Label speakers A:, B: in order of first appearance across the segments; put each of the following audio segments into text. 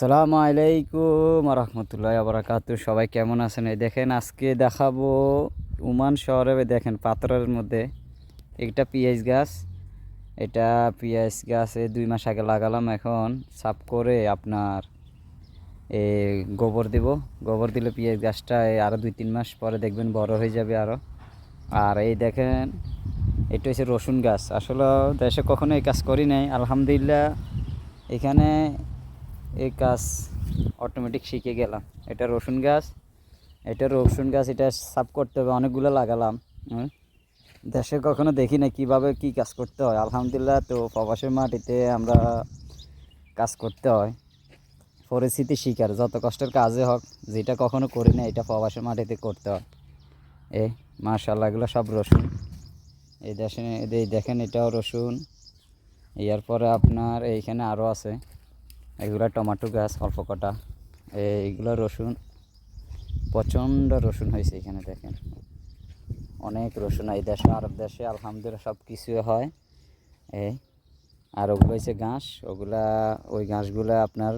A: আসসালামু আলাইকুম রহমতুল্লাহ আবরাকাত সবাই কেমন আছেন? এই দেখেন আজকে দেখাবো উমান শহরে দেখেন পাথরের মধ্যে একটা পিঁয়াজ গাছ। এটা পিঁয়াজ গাছে দুই মাস আগে লাগালাম, এখন সাফ করে আপনার এ গোবর দেব। গোবর দিলে পেঁয়াজ গাছটা আরও দুই তিন মাস পরে দেখবেন বড় হয়ে যাবে আরও আর এই দেখেন, এটা হচ্ছে রসুন গাছ। আসলে দেশে কখনো এই কাজ করি নাই। আলহামদুলিল্লাহ, এখানে এই কাজ অটোমেটিক শিখে গেলাম। এটা রসুন গাছ, এটা রসুন গাছ, এটা সাফ করতে হবে, অনেকগুলো লাগালাম। দেশে কখনো দেখি না কীভাবে কী কাজ করতে হয়। আলহামদুলিল্লাহ তো প্রবাসের মাটিতে আমরা কাজ করতে হয়। পরিস্থিতি শিকার, যত কষ্টের কাজে হোক, যেটা কখনো করি না, এটা প্রবাসের মাটিতে করতে হয়। এ মার্শাল্লাহ এগুলো সব রসুন। এই দেশে, এই দেখেন এটাও রসুন। এর পরে আপনার এইখানে আরও আছে। এগুলো টমেটো গাছ, অল্প কটা। এইগুলো রসুন, প্রচণ্ড রসুন হয়েছে এখানে দেখেন। অনেক রসুন এই দেশে, আরব দেশে, আলহামদুলিল্লাহ সব কিছু হয়। এই, আর ওগুলো হচ্ছে ঘাস। ওগুলা, ওই ঘাসগুলো আপনার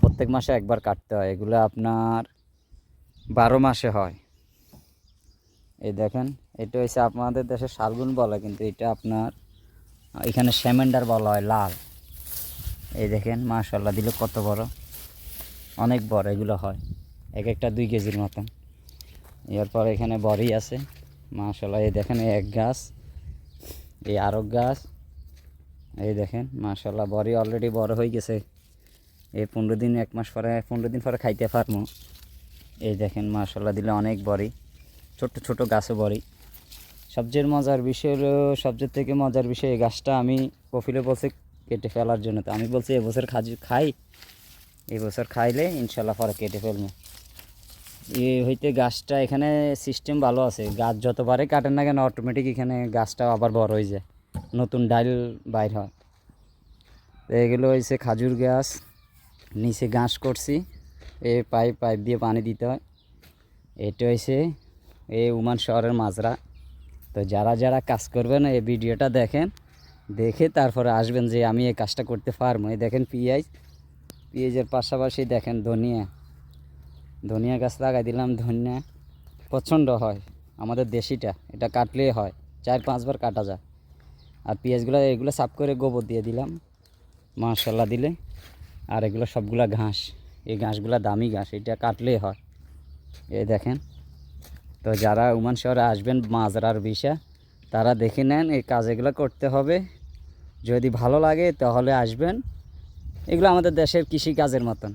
A: প্রত্যেক মাসে একবার কাটতে হয়। এগুলো আপনার বারো মাসে হয়। এই দেখেন, এটা হচ্ছে আপনাদের দেশে শালগুন বলে, কিন্তু এটা আপনার, এখানে সেমেন্ডার বলা হয়, লাল। এই দেখেন মাশাল্লাহ দিলে কত বড়? অনেক বড়, এগুলো হয়। এক একটা দুই কেজির মতন। এরপর এখানে বড়ি আছে। মাশাল্লাহ এই দেখেন, এই এক গাছ, এই আরও গাছ। এই দেখেন মাশাল্লাহ বড়ি অলরেডি বড় হয়ে গেছে। এই পনেরো দিন, এক মাস পরে, পনেরো দিন পরে খাইতে পারব। এই দেখেন মাশাল্লাহ দিলে অনেক বড়ি। ছোট্ট ছোট গাছও বড়ি। সবচেয়ে মজার বিষয় হলো, সবচেয়ে থেকে মজার বিষয় এই গাছটা আমি কফিলে বলছে কেটে ফেলার জন্য। তো আমি বলছি, এবছর খাজি, খাই। এবছর খাইলে ইনশাল্লাহ পরে কেটে ফেলব। এ হইতে গাছটা এখানে সিস্টেম ভালো আছে। গাছ যতবারে কাটেন না কেন অটোমেটিক এখানে গাছটা আবার বড় হয়ে যায়। নতুন ডাইল বাইর হয়। এগুলো হয়েছে খাজুর গাছ। নিচে ঘাস করছি। এ পাইপ পাইপ দিয়ে পানি দিতে হয়। এটা হয়েছে এই উমান শহরের মাজরা। তো যারা যারা কাজ করবেন, এই ভিডিওটা দেখেন। দেখে তারপরে আসবেন যে আমি এই কাজটা করতে পারব। এই দেখেন পেঁয়াজ। পেঁয়াজের পাশাপাশি দেখেন ধনিয়া। ধনিয়া গাছ লাগাই দিলাম, ধনিয়া। প্রচণ্ড হয় আমাদের দেশিটা, এটা কাটলেই হয়। চার পাঁচবার কাটা যায়। আর পেঁয়াজগুলো, এগুলো সাফ করে গোবর দিয়ে দিলাম। মাশাল্লাহ দিলে। আর এগুলো সবগুলা ঘাস। এই ঘাসগুলো দামি ঘাস, এটা কাটলেই হয়। এই দেখেন। তো যারা উমান শহরে আসবেন মাজরার বিষা তারা দেখে নেন এই কাজ এগুলো করতে হবে। যদি ভালো লাগে তাহলে আসবেন। এগুলো আমাদের দেশের কৃষি কাজের মতন।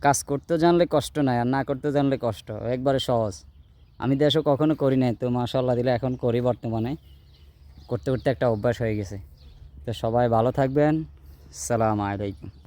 A: কাজ করতে জানলে কষ্ট নাই, আর না করতে জানলে কষ্ট। একবারে সহজ। আমি দেশও কখনো করি নাই, তো মাশাল্লাহ দিলে এখন করি বর্তমানে। করতে করতে একটা অভ্যাস হয়ে গেছে। তো সবাই ভালো থাকবেন। সালাম আলাইকুম।